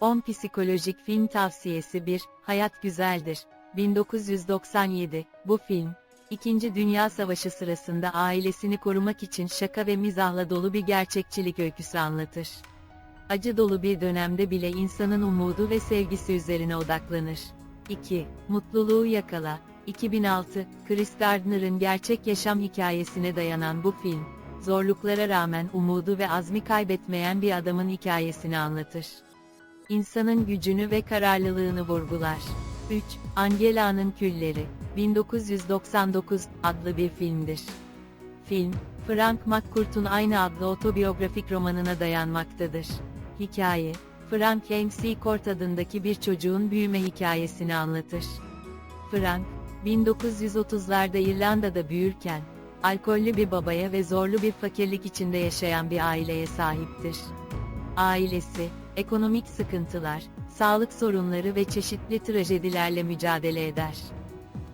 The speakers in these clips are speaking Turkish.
10 psikolojik film tavsiyesi 1, Hayat Güzeldir. 1997, bu film, İkinci Dünya Savaşı sırasında ailesini korumak için şaka ve mizahla dolu bir gerçekçilik öyküsü anlatır. Acı dolu bir dönemde bile insanın umudu ve sevgisi üzerine odaklanır. 2. Mutluluğu Yakala 2006, Chris Gardner'ın gerçek yaşam hikayesine dayanan bu film, zorluklara rağmen umudu ve azmi kaybetmeyen bir adamın hikayesini anlatır. İnsanın gücünü ve kararlılığını vurgular. 3. Angela'nın Külleri 1999 adlı bir filmdir. Film, Frank McCourt'un aynı adlı otobiyografik romanına dayanmaktadır. Hikaye, Frank N.C. Court adındaki bir çocuğun büyüme hikayesini anlatır. Frank, 1930'larda İrlanda'da büyürken, alkollü bir babaya ve zorlu bir fakirlik içinde yaşayan bir aileye sahiptir. Ailesi, ekonomik sıkıntılar, sağlık sorunları ve çeşitli trajedilerle mücadele eder.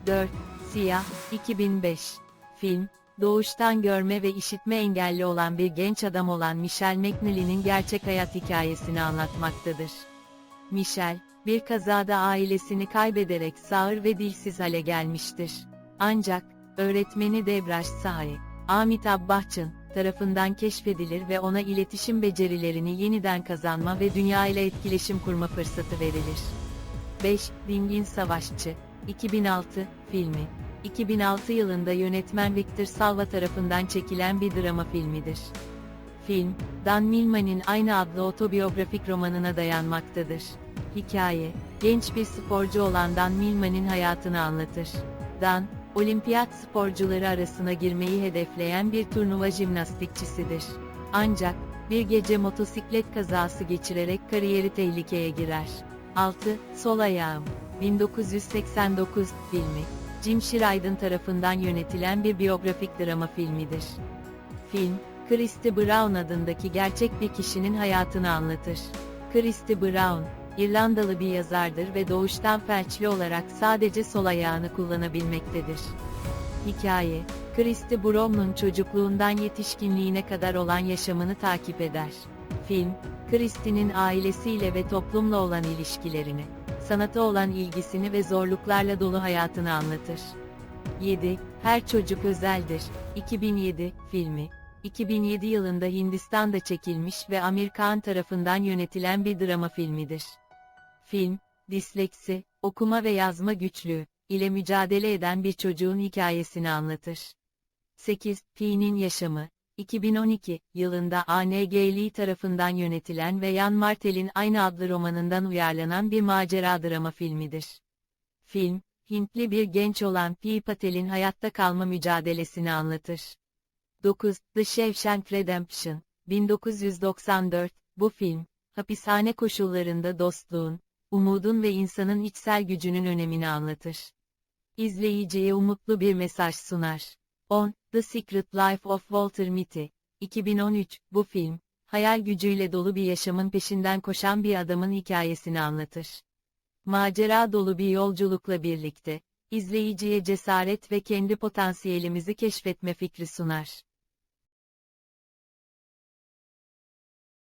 4. Siyah, 2005. Film, doğuştan görme ve işitme engelli olan bir genç adam olan Michelle McNally'nin gerçek hayat hikayesini anlatmaktadır. Michelle, bir kazada ailesini kaybederek sağır ve dilsiz hale gelmiştir. Ancak, öğretmeni Debraj Sahay, Amitabh Bachchan, tarafından keşfedilir ve ona iletişim becerilerini yeniden kazanma ve dünya ile etkileşim kurma fırsatı verilir. 5. Dingin Savaşçı 2006 filmi 2006 yılında yönetmen Victor Salva tarafından çekilen bir drama filmidir. Film, Dan Millman'in aynı adlı otobiyografik romanına dayanmaktadır. Hikaye, genç bir sporcu olan Dan Millman'in hayatını anlatır. Dan, olimpiyat sporcuları arasına girmeyi hedefleyen bir turnuva jimnastikçisidir. Ancak, bir gece motosiklet kazası geçirerek kariyeri tehlikeye girer. 6. Sol Ayağım 1989 filmi Jim Sheridan tarafından yönetilen bir biyografik drama filmidir. Film, Christy Brown adındaki gerçek bir kişinin hayatını anlatır. Christy Brown, İrlandalı bir yazardır ve doğuştan felçli olarak sadece sol ayağını kullanabilmektedir. Hikaye, Christy Brown'un çocukluğundan yetişkinliğine kadar olan yaşamını takip eder. Film, Christy'nin ailesiyle ve toplumla olan ilişkilerini, sanata olan ilgisini ve zorluklarla dolu hayatını anlatır. 7. Her Çocuk Özeldir. 2007 filmi. 2007 yılında Hindistan'da çekilmiş ve Amerikan tarafından yönetilen bir drama filmidir. Film, disleksi, okuma ve yazma güçlüğü ile mücadele eden bir çocuğun hikayesini anlatır. 8. Pi'nin Yaşamı 2012 yılında A.N.G. Lee tarafından yönetilen ve Jan Martel'in aynı adlı romanından uyarlanan bir macera drama filmidir. Film, Hintli bir genç olan P. Patel'in hayatta kalma mücadelesini anlatır. 9. The Shawshank Redemption 1994 Bu film, hapishane koşullarında dostluğun, umudun ve insanın içsel gücünün önemini anlatır. İzleyiciye umutlu bir mesaj sunar. 10. The Secret Life of Walter Mitty 2013 Bu film, hayal gücüyle dolu bir yaşamın peşinden koşan bir adamın hikayesini anlatır. Macera dolu bir yolculukla birlikte, izleyiciye cesaret ve kendi potansiyelimizi keşfetme fikri sunar.